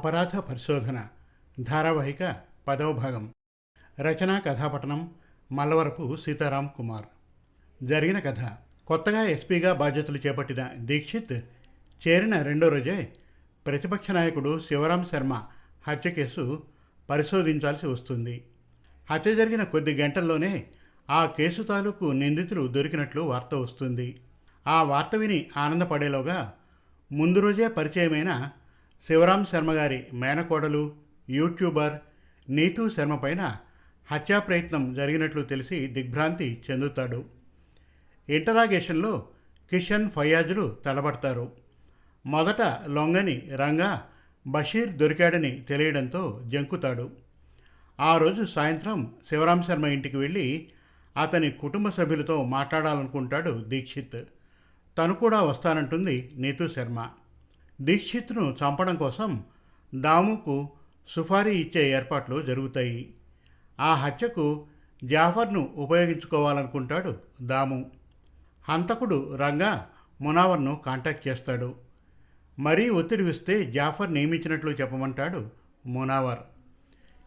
అపరాధ పరిశోధన ధారావాహిక పదవ భాగం. రచనా కథాపట్టణం మల్లవరపు సీతారాం కుమార్. జరిగిన కథ కొత్తగా ఎస్పీగా బాధ్యతలు చేపట్టిన దీక్షిత్ చేరిన రెండో రోజే ప్రతిపక్ష నాయకుడు శివరాం శర్మ హత్య కేసు పరిశోధించాల్సి వస్తుంది. హత్య జరిగిన కొద్ది గంటల్లోనే ఆ కేసు తాలూకు నిందితులు దొరికినట్లు వార్త వస్తుంది. ఆ వార్త విని ఆనందపడేలోగా ముందు రోజే పరిచయమైన శివరాం శర్మ గారి మేనకోడలు యూట్యూబర్ నీతూ శర్మ పైన హత్యా ప్రయత్నం జరిగినట్లు తెలిసి దిగ్భ్రాంతి చెందుతాడు. ఇంటరాగేషన్లో కిషన్ ఫయాజులు తడబడతారు. మొదట లొంగని రంగా బషీర్ దొరికాడని తెలియడంతో జంకుతాడు. ఆ రోజు సాయంత్రం శివరాం శర్మ ఇంటికి వెళ్ళి అతని కుటుంబ సభ్యులతో మాట్లాడాలనుకుంటాడు దీక్షిత్. తను కూడా వస్తానంటుంది నీతూ శర్మ. దీక్షిత్ను చంపడం కోసం దాముకు సుఫారీ ఇచ్చే ఏర్పాట్లు జరుగుతాయి. ఆ హత్యకు జాఫర్ను ఉపయోగించుకోవాలనుకుంటాడు దాము. హంతకుడు రంగా మునావర్ను కాంటాక్ట్ చేస్తాడు. మరీ ఒత్తిడి ఇస్తే జాఫర్ నియమించినట్లు చెప్పమంటాడు మునావర్.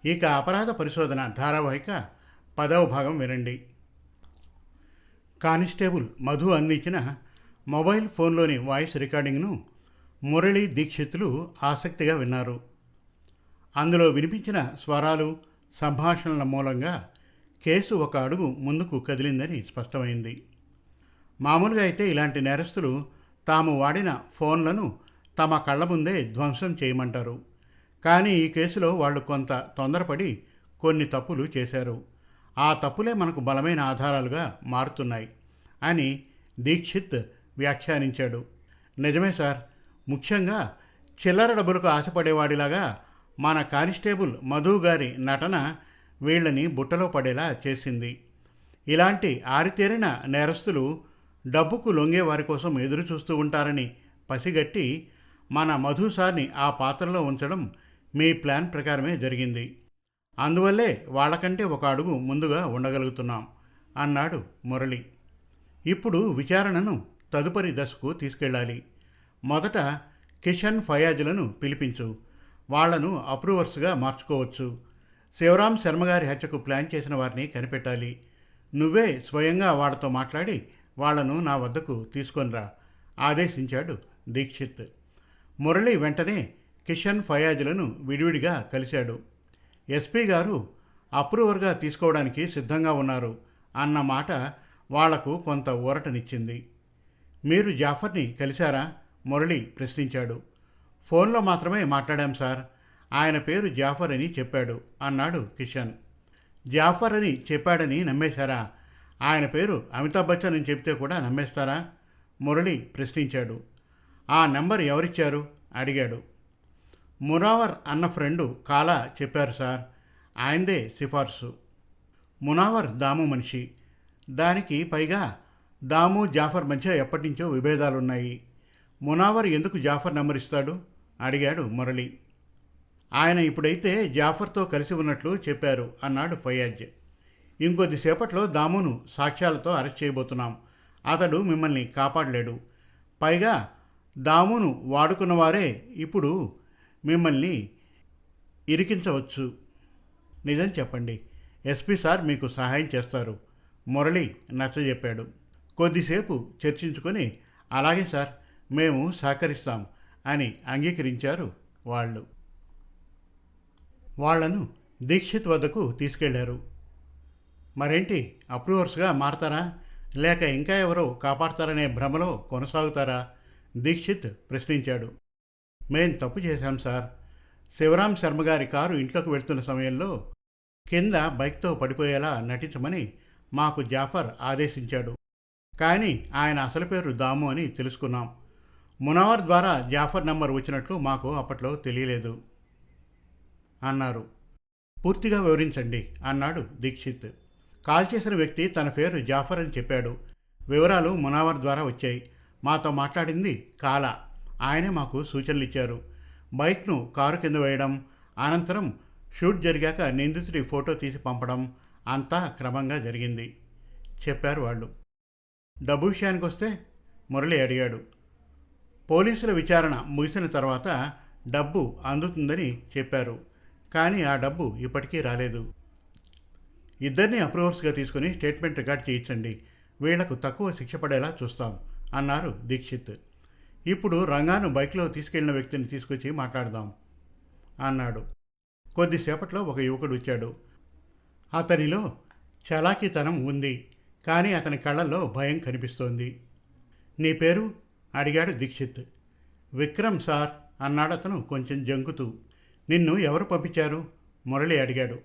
ఇక అపరాధ పరిశోధన ధారావాహిక పదవ భాగం వినండి. కానిస్టేబుల్ మధు అందించిన మొబైల్ ఫోన్లోని వాయిస్ రికార్డింగ్ను మురళీ దీక్షితులు ఆసక్తిగా విన్నారు. అందులో వినిపించిన స్వరాలు సంభాషణల మూలంగా కేసు ఒక అడుగు ముందుకు కదిలిందని స్పష్టమైంది. మామూలుగా అయితే ఇలాంటి నేరస్తులు తాము వాడిన ఫోన్లను తమ కళ్ళ ముందే ధ్వంసం చేయమంటారు. కానీ ఈ కేసులో వాళ్ళు కొంత తొందరపడి కొన్ని తప్పులు చేశారు. ఆ తప్పులే మనకు బలమైన ఆధారాలుగా మారుతున్నాయి అని దీక్షిత్ వ్యాఖ్యానించాడు. నిజమే సార్ ముఖ్యంగా చిల్లర డబ్బులకు ఆశపడేవాడిలాగా మన కానిస్టేబుల్ మధు గారి నటన వీళ్ళని బుట్టలో పడేలా చేసింది. ఇలాంటి ఆరితేరిన నేరస్తులు డబ్బుకు లొంగే వారి కోసం ఎదురు చూస్తూ ఉంటారని పసిగట్టి మన మధు సార్ని ఆ పాత్రలో ఉంచడం మీ ప్లాన్ ప్రకారమే జరిగింది. అందువల్లే వాళ్ళకంటే ఒక అడుగు ముందుగా ఉండగలుగుతున్నాం అన్నాడు మురళి. ఇప్పుడు విచారణను తదుపరి దశకు తీసుకెళ్ళాలి. మొదట కిషన్ ఫయాజులను పిలిపించు. వాళ్ళను అప్రూవర్స్గా మార్చుకోవచ్చు. శివరాం శర్మగారి హత్యకు ప్లాన్ చేసిన వారిని కనిపెట్టాలి. నువ్వే స్వయంగా వాళ్ళతో మాట్లాడి వాళ్ళను నా వద్దకు తీసుకొనిరా ఆదేశించాడు దీక్షిత్. మురళి వెంటనే కిషన్ ఫయాజులను విడివిడిగా కలిశాడు. ఎస్పీ గారు అప్రూవర్గా తీసుకోవడానికి సిద్ధంగా ఉన్నారు అన్న మాట వాళ్ళకు కొంత ఊరటనిచ్చింది. మీరు జాఫర్ని కలిశారా? మురళి ప్రశ్నించాడు. ఫోన్లో మాత్రమే మాట్లాడాం సార్. ఆయన పేరు జాఫర్ అని చెప్పాడు అన్నాడు కిషన్. జాఫర్ అని చెప్పాడని నమ్మేశారా? ఆయన పేరు అమితాబ్ బచ్చన్ అని చెప్తే కూడా నమ్మేస్తారా? మురళి ప్రశ్నించాడు. ఆ నెంబర్ ఎవరిచ్చారు? అడిగాడు. మునావర్ అన్న ఫ్రెండు కాలా చెప్పారు సార్. ఆయనదే సిఫార్సు. మునావర్ దాము మనిషి. దానికి పైగా దాము జాఫర్ మధ్య ఎప్పటి నుంచో విభేదాలున్నాయి. మునావర్ ఎందుకు జాఫర్ నెంబరిస్తాడు అడిగాడు మురళి. ఆయన ఇప్పుడైతే జాఫర్తో కలిసి ఉన్నట్లు చెప్పారు అన్నాడు ఫయాజ్. ఇంకొద్దిసేపట్లో దామును సాక్ష్యాలతో అరెస్ట్ చేయబోతున్నాం. అతడు మిమ్మల్ని కాపాడలేడు. పైగా దామును వాడుకున్నవారే ఇప్పుడు మిమ్మల్ని ఇరికించవచ్చు. నిజం చెప్పండి. ఎస్పీ సార్ మీకు సహాయం చేస్తారు. మురళి నచ్చజెప్పాడు. కొద్దిసేపు చర్చించుకొని అలాగే సార్ మేము సహకరిస్తాం అని అంగీకరించారు వాళ్ళు. వాళ్ళను దీక్షిత్ వద్దకు తీసుకెళ్ళారు. మరేంటి అప్రూవర్స్గా మారతారా? లేక ఇంకా ఎవరో కాపాడతారనే భ్రమలో కొనసాగుతారా? దీక్షిత్ ప్రశ్నించాడు. మేం తప్పు చేశాం సార్. శివరాం శర్మ గారి కారు ఇంట్లోకి వెళ్తున్న సమయంలో కింద బైక్తో పడిపోయేలా నటించమని మాకు జాఫర్ ఆదేశించాడు. కానీ ఆయన అసలు పేరు దాము అని తెలుసుకున్నాం. మునావర్ ద్వారా జాఫర్ నంబర్ వచ్చినట్లు మాకు అప్పట్లో తెలియలేదు అన్నారు. పూర్తిగా వివరించండి అన్నాడు దీక్షిత్. కాల్ చేసిన వ్యక్తి తన పేరు జాఫర్ అని చెప్పాడు. వివరాలు మునావర్ ద్వారా వచ్చాయి. మాతో మాట్లాడింది కాలా. ఆయనే మాకు సూచనలు ఇచ్చారు. బైక్ను కారు కింద వేయడం అనంతరం షూట్ జరిగాక నిందితుడి ఫోటో తీసి పంపడం అంతా క్రమంగా జరిగింది. చెప్పారు వాళ్ళు. డబ్బు విషయానికి వస్తే మురళి అడిగాడు. పోలీసుల విచారణ ముగిసిన తర్వాత డబ్బు అందుతుందని చెప్పారు. కానీ ఆ డబ్బు ఇప్పటికీ రాలేదు. ఇద్దరిని అప్రూవర్స్గా తీసుకుని స్టేట్మెంట్ రికార్డ్ చేయించండి. వీళ్ళకు తక్కువ శిక్ష పడేలా చూస్తాం అన్నారు దీక్షిత్. ఇప్పుడు రంగాను బైక్లో తీసుకెళ్ళిన వ్యక్తిని తీసుకొచ్చి మాట్లాడదాం అన్నాడు. కొద్దిసేపట్లో ఒక యువకుడు వచ్చాడు. అతనిలో చలాకీతనం ఉంది కానీ అతని కళ్ళల్లో భయం కనిపిస్తోంది. నీ పేరు? అడిగాడు దీక్షిత్. విక్రమ్ సార్ అన్నాడు అతను కొంచెం జంకుతూ. నిన్ను ఎవరు పంపించారు? మురళి అడిగాడు.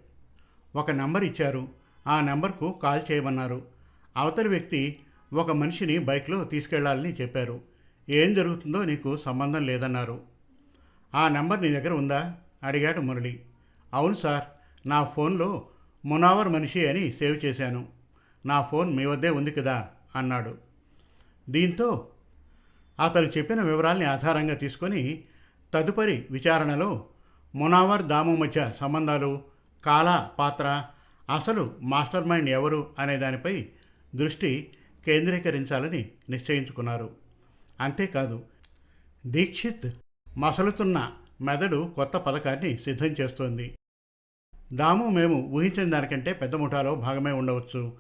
ఒక నంబర్ ఇచ్చారు. ఆ నంబర్కు కాల్ చేయమన్నారు. అవతలి వ్యక్తి ఒక మనిషిని బైక్లో తీసుకెళ్ళాలని చెప్పారు. ఏం జరుగుతుందో నీకు సంబంధం లేదన్నారు. ఆ నంబర్ నీ దగ్గర ఉందా? అడిగాడు మురళి. అవును సార్ నా ఫోన్లో మునావర్ మనిషి అని సేవ్ చేశాను. నా ఫోన్ మీ వద్దే ఉంది కదా? అన్నాడు. దీంతో అతను చెప్పిన వివరాల్ని ఆధారంగా తీసుకొని తదుపరి విచారణలో మునావర్ దాము మధ్య సంబంధాలు కాల పాత్ర అసలు మాస్టర్ మైండ్ ఎవరు అనే దానిపై దృష్టి కేంద్రీకరించాలని నిశ్చయించుకున్నారు. అంతేకాదు దీక్షిత్ మసలుతున్న మెదడు కొత్త పథకాన్ని సిద్ధం చేస్తోంది. దాము మేము ఊహించిన దానికంటే పెద్ద ముఠాలో భాగమే ఉండవచ్చు.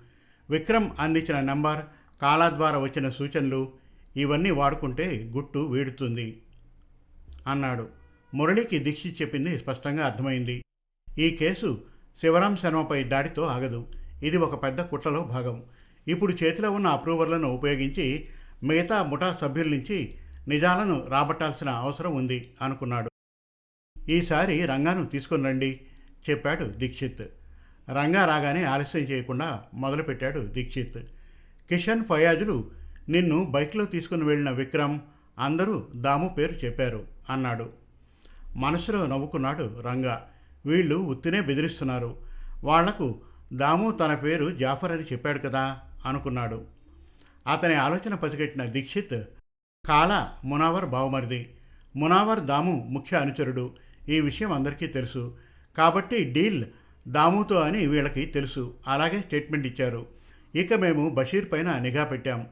విక్రమ్ అందించిన నంబర్ కాలా ద్వారా వచ్చిన సూచనలు ఇవన్నీ వాడుకుంటే గుట్టు వీడుతుంది అన్నాడు. మురళికి దీక్షిత్ చెప్పింది స్పష్టంగా అర్థమైంది. ఈ కేసు శివరాం శర్మపై దాడితో ఆగదు. ఇది ఒక పెద్ద కుట్రలో భాగం. ఇప్పుడు చేతిలో ఉన్న అప్రూవర్లను ఉపయోగించి మిగతా ముఠా సభ్యుల నుంచి నిజాలను రాబట్టాల్సిన అవసరం ఉంది అనుకున్నాడు. ఈసారి రంగాను తీసుకుని రండి చెప్పాడు దీక్షిత్. రంగా రాగానే ఆలస్యం చేయకుండా మొదలుపెట్టాడు దీక్షిత్. కిషన్ ఫయాజులు నిన్ను బైక్లో తీసుకుని వెళ్ళిన విక్రమ్ అందరూ దాము పేరు చెప్పారు అన్నాడు. మనసులో నవ్వుకున్నాడు రంగా. వీళ్ళు ఉత్తినే బెదిరిస్తున్నారు. వాళ్ళకు దాము తన పేరు జాఫర్ అని చెప్పాడు కదా అనుకున్నాడు. అతని ఆలోచన పసిగట్టిన దీక్షిత్ కాల మునావర్ బావమరిది. మునావర్ దాము ముఖ్య అనుచరుడు. ఈ విషయం అందరికీ తెలుసు. కాబట్టి డీల్ దాముతో అని వీళ్ళకి తెలుసు. అలాగే స్టేట్మెంట్ ఇచ్చారు. ఇక మేము బషీర్ పైన నిఘా పెట్టాం.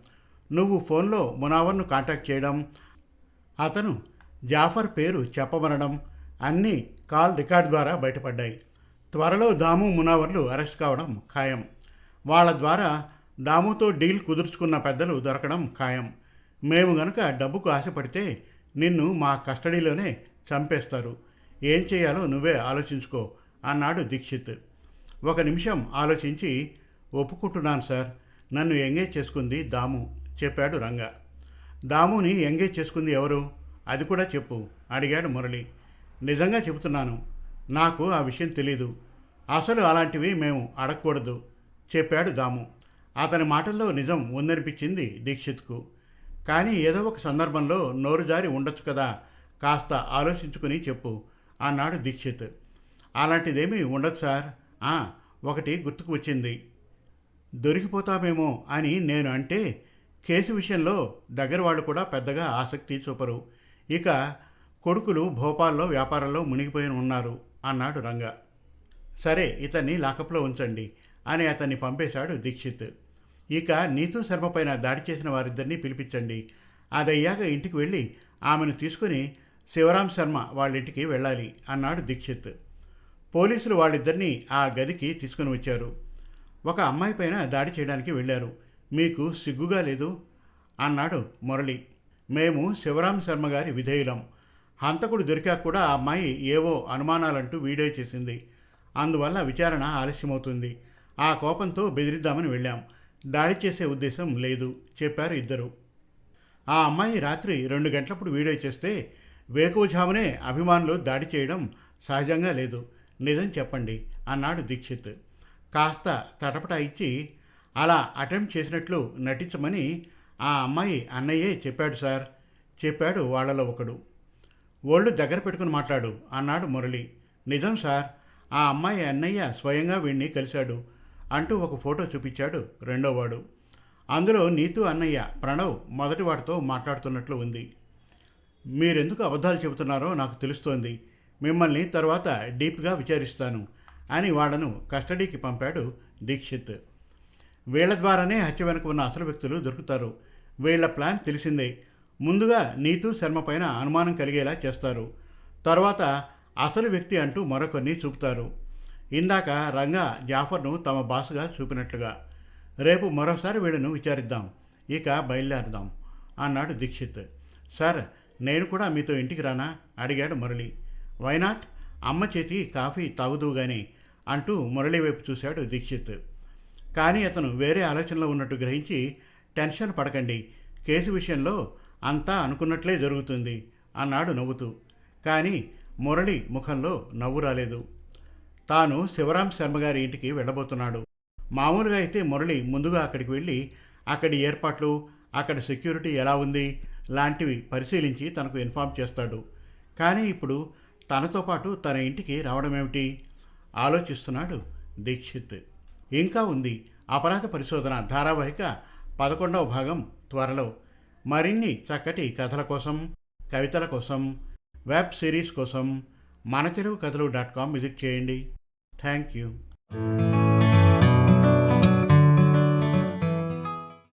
నువ్వు ఫోన్లో మునావర్ను కాంటాక్ట్ చేయడం అతను జాఫర్ పేరు చెప్పమనడం అన్నీ కాల్ రికార్డ్ ద్వారా బయటపడ్డాయి. త్వరలో దాము మునావర్లు అరెస్ట్ కావడం ఖాయం. వాళ్ళ ద్వారా దాముతో డీల్ కుదుర్చుకున్న పెద్దలు దొరకడం ఖాయం. మేము గనుక డబ్బుకు ఆశపడితే నిన్ను మా కస్టడీలోనే చంపేస్తారు. ఏం చేయాలో నువ్వే ఆలోచించుకో అన్నాడు దీక్షిత్. ఒక నిమిషం ఆలోచించి ఒప్పుకుంటున్నాను సార్ నన్ను ఎంగేజ్ చేసుకుంది దాము. చెప్పాడు రంగా. దాముని ఎంగేజ్ చేసుకుంది ఎవరు? అది కూడా చెప్పు అడిగాడు మురళి. నిజంగా చెబుతున్నాను నాకు ఆ విషయం తెలీదు. అసలు అలాంటివి మేము అడగకూడదు చెప్పాడు దాము. అతని మాటల్లో నిజం ఉందనిపించింది దీక్షిత్కు. కానీ ఏదో ఒక సందర్భంలో నోరు జారి ఉండొచ్చు కదా కాస్త ఆలోచించుకుని చెప్పు అన్నాడు దీక్షిత్. అలాంటిదేమీ ఉండదు సార్. ఒకటి గుర్తుకు వచ్చింది. దొరికిపోతామేమో అని నేను అంటే కేసు విషయంలో దగ్గర వాళ్ళు కూడా పెద్దగా ఆసక్తి చూపరు. ఇక కొడుకులు భోపాల్లో వ్యాపారంలో మునిగిపోయి ఉన్నారు అన్నాడు రంగ. సరే ఇతన్ని లాకప్లో ఉంచండి అని అతన్ని పంపేశాడు దీక్షిత్. ఇక నీతు శర్మ పైన దాడి చేసిన వారిద్దరినీ పిలిపించండి. అదయ్యాక ఇంటికి వెళ్ళి ఆమెను తీసుకుని శివరాం శర్మ వాళ్ళింటికి వెళ్ళాలి అన్నాడు దీక్షిత్. పోలీసులు వాళ్ళిద్దరినీ ఆ గదికి తీసుకుని వచ్చారు. ఒక అమ్మాయి పైన దాడి చేయడానికి వెళ్ళారు. మీకు సిగ్గుగా లేదు? అన్నాడు మురళి. మేము శివరాం శర్మ గారి విధేయులం. హంతకుడు దొరికాక కూడా ఆ అమ్మాయి ఏవో అనుమానాలంటూ వీడియో చేసింది. అందువల్ల విచారణ ఆలస్యమవుతుంది. ఆ కోపంతో బెదిరిద్దామని వెళ్ళాం. దాడి చేసే ఉద్దేశం లేదు చెప్పారు ఇద్దరు. ఆ అమ్మాయి రాత్రి రెండు గంటలప్పుడు వీడియో చేస్తే వేకువజామునే అభిమానులు దాడి చేయడం సహజంగా లేదు. నిజం చెప్పండి అన్నాడు దీక్షిత్. కాస్త తటపట ఇచ్చి అలా అటెంప్ట్ చేసినట్లు నటించమని ఆ అమ్మాయి అన్నయ్యే చెప్పాడు సార్. చెప్పాడు వాళ్ళలో ఒకడు. ఒళ్ళు దగ్గర పెట్టుకుని మాట్లాడు అన్నాడు మురళి. నిజం సార్ ఆ అమ్మాయి అన్నయ్య స్వయంగా వీణ్ణి కలిశాడు అంటూ ఒక ఫోటో చూపించాడు రెండోవాడు. అందులో నీతు అన్నయ్య ప్రణవ్ మొదటివాడితో మాట్లాడుతున్నట్లు ఉంది. మీరెందుకు అబద్ధాలు చెబుతున్నారో నాకు తెలుస్తోంది. మిమ్మల్ని తర్వాత డీప్గా విచారిస్తాను అని వాళ్ళను కస్టడీకి పంపాడు దీక్షిత్. వీళ్ళ ద్వారానే హత్య వెనుక ఉన్న అసలు వ్యక్తులు దొరుకుతారు. వీళ్ళ ప్లాన్ తెలిసిందే. ముందుగా నీతు శర్మ పైన అనుమానం కలిగేలా చేస్తారు. తర్వాత అసలు వ్యక్తి అంటూ మరొకరిని చూపుతారు. ఇందాక రంగా జాఫర్ను తమ బాసుగా చూపినట్లుగా. రేపు మరోసారి వీళ్ళను విచారిద్దాం. ఇక బయలుదేరదాం అన్నాడు దీక్షిత్. సార్ నేను కూడా మీతో ఇంటికి రానా? అడిగాడు మురళి. వైనాట్ అమ్మ చేతి కాఫీ తాగుదువు గాని అంటూ మురళి వైపు చూశాడు దీక్షిత్. కానీ అతను వేరే ఆలోచనలో ఉన్నట్టు గ్రహించి టెన్షన్ పడకండి. కేసు విషయంలో అంతా అనుకున్నట్లే జరుగుతుంది అన్నాడు నవ్వుతూ. కానీ మురళి ముఖంలో నవ్వు రాలేదు. తాను శివరాం శర్మ గారి ఇంటికి వెళ్ళబోతున్నాడు. మామూలుగా అయితే మురళి ముందుగా అక్కడికి వెళ్ళి అక్కడి ఏర్పాట్లు అక్కడ సెక్యూరిటీ ఎలా ఉంది? లాంటివి పరిశీలించి తనకు ఇన్ఫామ్ చేస్తాడు. కానీ ఇప్పుడు తనతో పాటు తన ఇంటికి రావడమేమిటి? ఆలోచిస్తున్నాడు దీక్షిత్. ఇంకా ఉంది. అపరాధ పరిశోధన ధారావాహిక పదకొండవ భాగం త్వరలో. మరిన్ని చక్కటి కథల కోసం కవితల కోసం వెబ్ సిరీస్ కోసం మన తెలుగు కథలు డాట్ కామ్ విజిట్ చేయండి. Thank you.